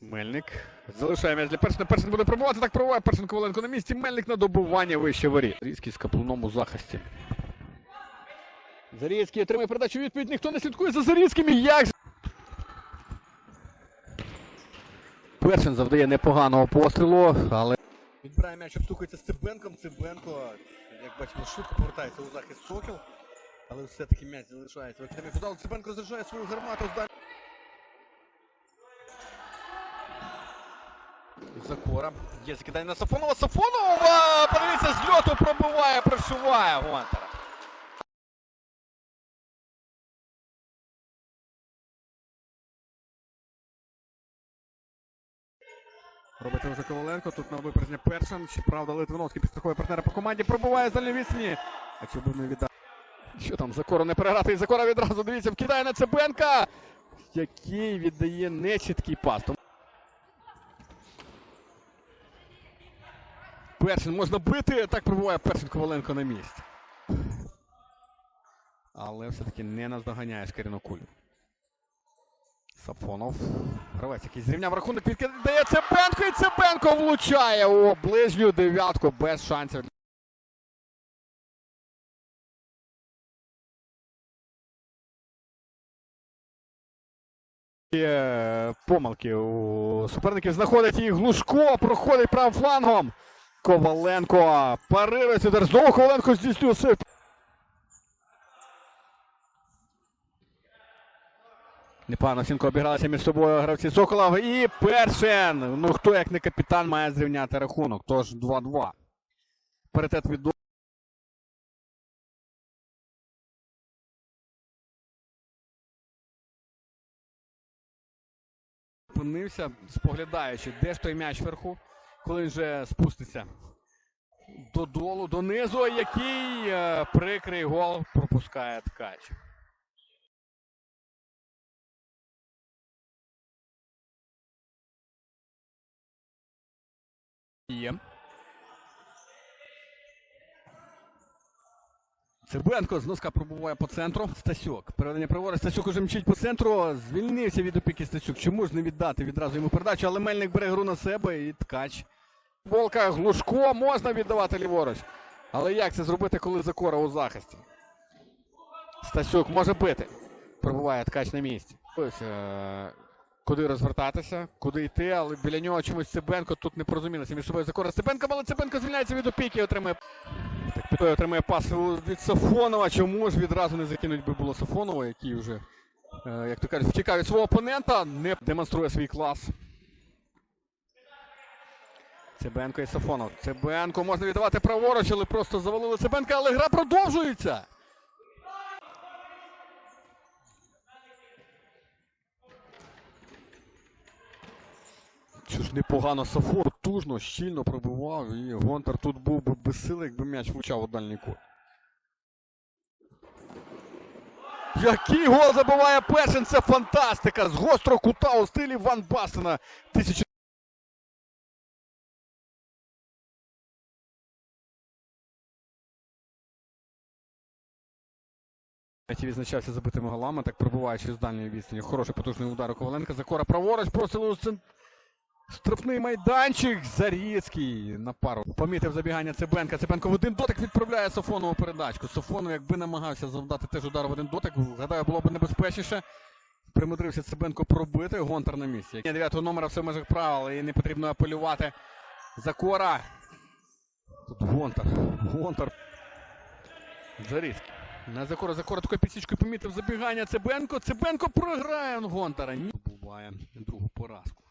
Мельник. Залишає м'яч для Першина. Першин буде пробувати. Так пробуває Першин Коваленко на місці. Мельник на добування вище воріт. Зарізький з каплуном у захисті. Зарізький отримує передачу відповідь. Ніхто не слідкує за Зарізьким. І Як? Першин завдає непоганого пострілу, але Відбирає м'яч, обстукується з Цибенком. Цибенко, як бачимо, швидко повертається у захист Сокіл. Але все-таки м'яч залишається. в. Цибенко заряджає свою гармату з далі. Закора. Є закидання на Сафонова. Сафонова! Подивіться, з льоту пробиває, прошиває Гонтара. робить це вже Коваленко. Тут на випередження Першин. Щоправда, Литвиновський підстрахує партнера по команді. Пробиває за відсні. А чи був не віддав? Що там, Закора не переграти? І Закора відразу, дивіться, вкидає на Цибенка, який віддає нечіткий пас. Першин можна бити, так пробуває Першин Коваленко на місці. Але все-таки не наздоганяє шкіряну кулю. Сафонов. Гравець, який зрівняв рахунок, відкидає Цибенко і Цибенко влучає у ближню дев'ятку без шансів. Помилки у суперників. Знаходить їх Глушко, проходить правим флангом. Коваленко парирує удар. Знову Коваленко здійснює сив. Непогано Сінко обігралися між собою гравці Сокола і Першин. Ну хто як не капітан має зрівняти рахунок. Тож 2-2. Паритет від Зупинився, споглядаючи, де ж той м'яч вверху, коли він вже спуститься додолу, донизу, який е, прикрий гол пропускає ткач. Є. Цибенко з носка пробуває по центру. Стасюк. Переведення праворуч. Стасюк уже мчить по центру. Звільнився від опіки Стасюк. Чому ж не віддати відразу йому передачу, але Мельник бере гру на себе і ткач. Волка Глушко можна віддавати ліворуч. Але як це зробити, коли Закора у захисті? Стасюк може бити. Пробуває ткач на місці. Ось е- куди розвертатися, куди йти, але біля нього чомусь Цибенко тут не порозумілися між собою Закора Цибенко, але Цибенко звільняється від опіки і отримує. Так, Пітой отримує пас від Сафонова. Чому ж відразу не закинуть би було Сафонова, який вже, е, як то кажуть, втікає від свого опонента, не демонструє свій клас. Цибенко і Сафонов. Цибенко можна віддавати праворуч, але просто завалили Цибенка, але гра продовжується. Що ж непогано Сафон потужно, щільно пробивав, і Гонтар тут був би без сили, якби м'яч влучав у дальній кут. Який гол забиває Першин, це фантастика! З гострого кута у стилі Ван Бастена. Тисячі... Відзначався забитими голами, так пробуваючи з дальньої відстані. Хороший потужний удар у Коваленка. Закора праворуч, просили у центр. Штрафний майданчик. Заріцький на пару. Помітив забігання Цибенка. Цибенко в один дотик відправляє Сафонову передачку. Сафонов, якби намагався завдати теж удар в один дотик, гадаю, було б небезпечніше. Примудрився Цибенко пробити. Гонтар на місці. 9 номера все в межах правил і не потрібно апелювати. Закора. Тут Гонтар. Гонтар. Зарізький. На Закора Закора такою підсічкою помітив забігання Цибенко. Цибенко програє Гонтара. Ні. Буває другу поразку.